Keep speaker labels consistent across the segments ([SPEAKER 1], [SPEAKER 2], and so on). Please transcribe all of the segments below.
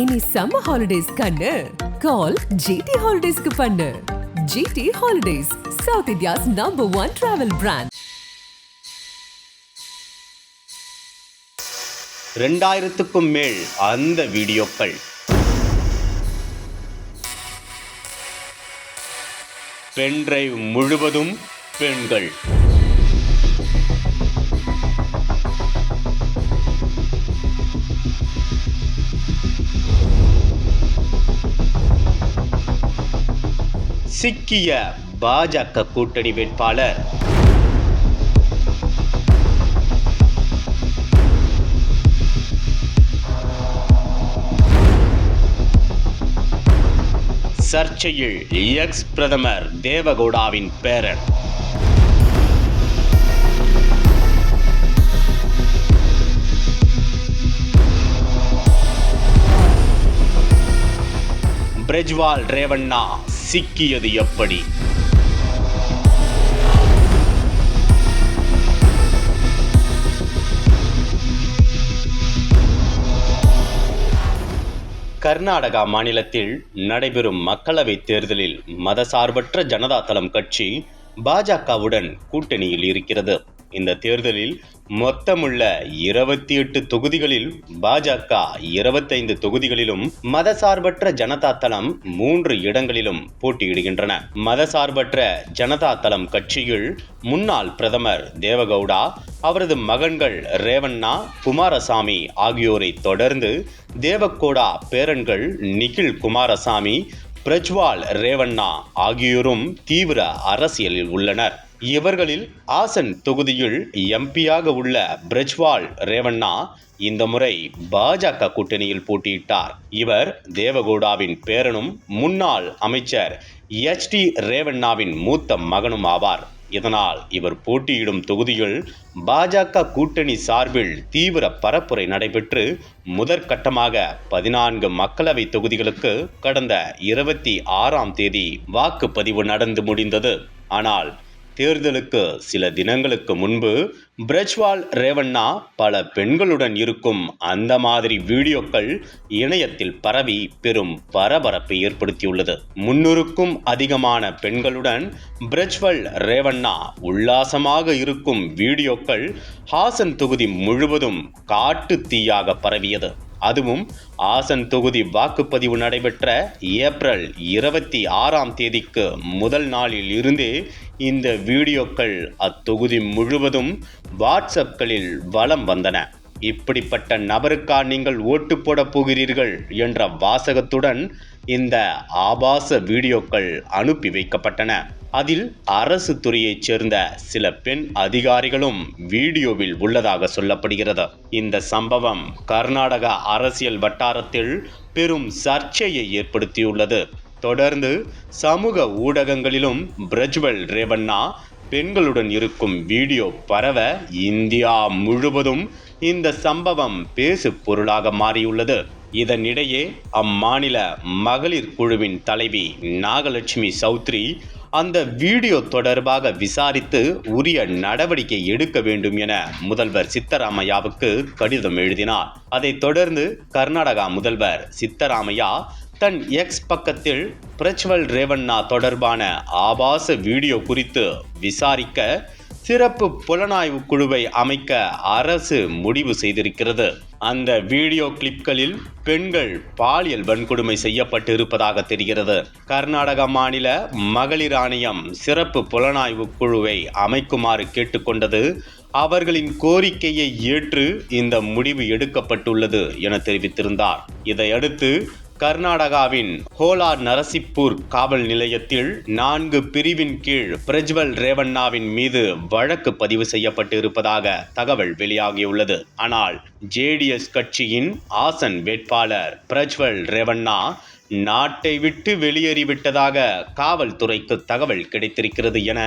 [SPEAKER 1] Any summer holidays கண்ணு. கால் GT ஹாலிடேஸ்க்கு பண்ணு. GT holidays south India's number one travel brand
[SPEAKER 2] ரெண்டாயிரத்துக்கும் மேல் அந்த வீடியோக்கள். பென்டிரைவ் முழுவதும் பெண்கள். சிக்கிய பாஜக கூட்டணி வேட்பாளர். சர்ச்சையில் எக்ஸ் பிரதமர் தேவகவுடாவின் பேரன். பிரஜ்வால் ரேவண்ணா சிக்கியது எப்படி? கர்நாடகா மாநிலத்தில் நடைபெறும் மக்களவைத் தேர்தலில் மதசார்பற்ற ஜனதா தளம் கட்சி பாஜகவுடன் கூட்டணியில் இருக்கிறது. இந்த தேர்தலில் மொத்தமுள்ள இருபத்தி எட்டு தொகுதிகளில் பாஜக இருபத்தைந்து தொகுதிகளிலும் மதசார்பற்ற ஜனதா தளம் மூன்று இடங்களிலும் போட்டியிடுகின்றன. மதசார்பற்ற ஜனதா தளம் கட்சியில் முன்னாள் பிரதமர் தேவகவுடா அவரது மகன்கள் ரேவண்ணா குமாரசாமி ஆகியோரை தொடர்ந்து தேவகோடா பேரன்கள் நிகில் குமாரசாமி பிரஜ்வால் ரேவண்ணா ஆகியோரும் தீவிர அரசியலில் உள்ளனர். இவர்களில் ஆசன் தொகுதியில் எம்பியாக உள்ள பிரஜ்வால் ரேவண்ணா இந்த முறை பாஜக கூட்டணியில் போட்டியிட்டார். இவர் தேவகவுடாவின் பேரனும் முன்னாள் அமைச்சர் எச் டி ரேவண்ணாவின் மூத்த மகனும் ஆவார். இதனால் இவர் போட்டியிடும் தொகுதியில் பாஜக கூட்டணி சார்பில் தீவிர பரப்புரை நடைபெற்று முதற்கட்டமாக பதினான்கு மக்களவை தொகுதிகளுக்கு கடந்த இருபத்தி ஆறாம் தேதி வாக்குப்பதிவு நடந்து முடிந்தது. ஆனால் தேர்தலுக்கு சில தினங்களுக்கு முன்பு பிரஜ்வால் ரேவண்ணா பல பெண்களுடன் இருக்கும் அந்த மாதிரி வீடியோக்கள் இணையத்தில் பரவி பெரும் பரபரப்பை ஏற்படுத்தியுள்ளது. முன்னூறுக்கும் அதிகமான பெண்களுடன் பிரஜ்வல் ரேவண்ணா உல்லாசமாக இருக்கும் வீடியோக்கள் ஹாசன் தொகுதி முழுவதும் காட்டு தீயாக பரவியது. அதுவும் ஆசன் தொகுதி வாக்குப்பதிவு நடைபெற்ற ஏப்ரல் இருபத்தி ஆறாம் தேதிக்கு முதல் நாளில் இருந்தே இந்த வீடியோக்கள் அத்தொகுதி முழுவதும் வாட்ஸ்அப்களில் வலம் வந்தன. இப்படிப்பட்ட நபருக்கா நீங்கள் ஓட்டு போடப் போகிறீர்கள் என்ற வாசகத்துடன் இந்த ஆபாச வீடியோக்கள் அனுப்பி வைக்கப்பட்டன. அதில் அரசு துறையைச் சேர்ந்த சில பெண் அதிகாரிகளும் வீடியோவில் உள்ளதாக சொல்லப்படுகிறது. இந்த சம்பவம் கர்நாடக அரசியல் வட்டாரத்தில் பெரும் சர்ச்சையை ஏற்படுத்தியுள்ளது. தொடர்ந்து சமூக ஊடகங்களிலும் பிரஜ்வல் ரேவண்ணா பெண்களுடன் இருக்கும் வீடியோ பரவ இந்தியா முழுவதும் இந்த சம்பவம் பேசு பொருளாக மாறியுள்ளது. இதனிடையே அம்மாநில மகளிர் குழுவின் தலைவி நாகலட்சுமி சௌத்ரி அந்த வீடியோ தொடர்பாக விசாரித்து உரிய நடவடிக்கை எடுக்க வேண்டும் என முதல்வர் சித்தராமையாவுக்கு கடிதம் எழுதினார். அதைத் தொடர்ந்து கர்நாடகா முதல்வர் சித்தராமையா தன் எக்ஸ் பக்கத்தில் பிரச்வல் ரேவண்ணா தொடர்பான ஆபாச வீடியோ குறித்து விசாரிக்க சிறப்பு புலனாய்வு குழுவை அமைக்க அரசு முடிவு செய்திருக்கிறது. அந்த வீடியோ கிளிப்களில் பெண்கள் பாலியல் வன்கொடுமை செய்யப்பட்டு இருப்பதாக தெரிகிறது. கர்நாடக மாநில மகளிர் ஆணையம் சிறப்பு புலனாய்வு குழுவை அமைக்குமாறு கேட்டுக்கொண்டது அவர்களின் கோரிக்கையை ஏற்று இந்த முடிவு எடுக்கப்பட்டுள்ளது என தெரிவித்திருந்தார். இதையடுத்து கர்நாடகாவின் ஹோலார் நரசிப்பூர் காவல் நிலையத்தில் நான்கு பிரிவின் கீழ் பிரஜ்வல் ரேவண்ணாவின் மீது வழக்கு பதிவு செய்யப்பட்டு இருப்பதாக தகவல் வெளியாகியுள்ளது. ஆனால் ஜேடிஎஸ் கட்சியின் ஆசன் வேட்பாளர் பிரஜ்வல் ரேவண்ணா நாட்டை விட்டு வெளியேறிவிட்டதாக காவல்துறைக்கு தகவல் கிடைத்திருக்கிறது என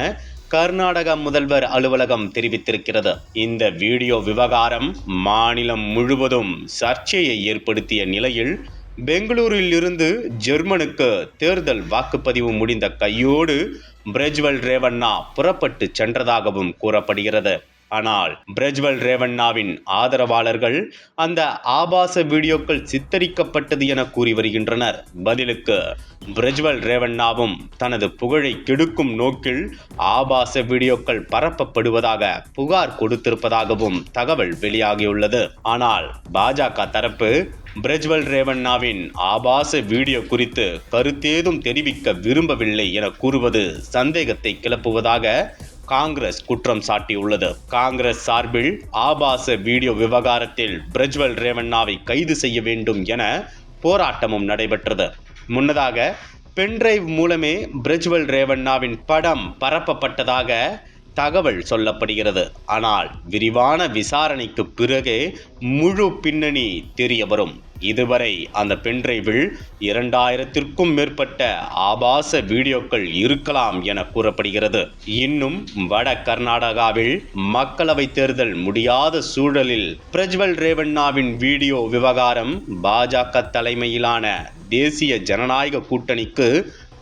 [SPEAKER 2] கர்நாடக முதல்வர் அலுவலகம் தெரிவித்திருக்கிறது. இந்த வீடியோ விவகாரம் மாநிலம் முழுவதும் சர்ச்சையை ஏற்படுத்திய நிலையில் பெங்களூரில் இருந்து ஜெர்மனுக்கு தேர்தல் வாக்குப்பதிவு முடிந்த கையோடு பிரஜ்வல் ரேவண்ணா புறப்பட்டு சென்றதாகவும் கூறப்படுகிறது. ஆனால் பிரஜ்வல் ரேவண்ணாவின் ஆதரவாளர்கள் அந்த ஆபாச வீடியோக்கள் சித்தரிக்கப்பட்டது என கூறி வருகின்றனர். பதிலுக்கு பிரஜ்வல் ரேவண்ணாவும் தனது புகழை கெடுக்கும் நோக்கில் ஆபாச வீடியோக்கள் பரப்பப்படுவதாக புகார் கொடுத்திருப்பதாகவும் தகவல் வெளியாகியுள்ளது. ஆனால் பாஜக தரப்பு பிரஜ்வல் ரேவண்ணாவின் ஆபாச வீடியோ குறித்து கருத்தேதும் தெரிவிக்க விரும்பவில்லை என கூறுவது சந்தேகத்தை கிளப்புவதாக காங்கிரஸ் குற்றம் சாட்டியுள்ளது. காங்கிரஸ் சார்பில் ஆபாச வீடியோ விவகாரத்தில் பிரஜ்வல் ரேவண்ணாவை கைது செய்ய வேண்டும் என போராட்டமும் நடைபெற்றது. முன்னதாக பென்டிரைவ் மூலமே பிரஜ்வல் ரேவண்ணாவின் படம் பரப்பப்பட்டதாக தகவல் சொல்லப்படுகிறது. ஆனால் விரிவான விசாரணைக்கு பிறகு முழு பின்னணி தெரிய வரும். இதுவரை அந்த பென்டிரைவில் இரண்டாயிரத்திற்கும் மேற்பட்ட ஆபாச வீடியோக்கள் இருக்கலாம் என கூறப்படுகிறது. இன்னும் வட கர்நாடகாவில் மக்களவை தேர்தல் முடியாத சூழலில் பிரஜ்வல் ரேவண்ணாவின் வீடியோ விவகாரம் பாஜக தலைமையிலான தேசிய ஜனநாயக கூட்டணிக்கு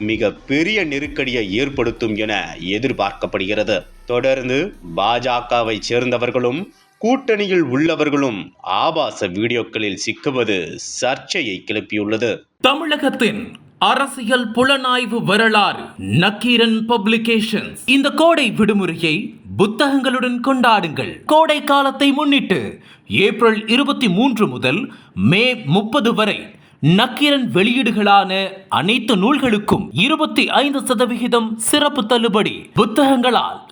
[SPEAKER 2] மிக பெரிய நெருக்கடியை ஏற்படுத்தும் என எதிர்பார்க்கப்படுகிறது. தொடர்ந்து பாஜகவை சேர்ந்தவர்களும் கூட்டணியில் உள்ளவர்களும் ஆபாச வீடியோக்களில் சிக்குவது சர்ச்சையை கிளப்பியுள்ளது.
[SPEAKER 3] தமிழகத்தின் அரசியல் புலனாய்வு வரலாறு நக்கீரன் பப்ளிகேஷன்ஸ். இந்த கோடை விடுமுறையை புத்தகங்களுடன் கொண்டாடுங்கள். கோடை காலத்தை முன்னிட்டு ஏப்ரல் இருபத்தி மூன்று முதல் மே முப்பது வரை நக்கீரன் வெளியீடுகளான அனைத்து நூல்களுக்கும் இருபத்தி ஐந்து சதவிகிதம் சிறப்பு தள்ளுபடி புத்தகங்களால்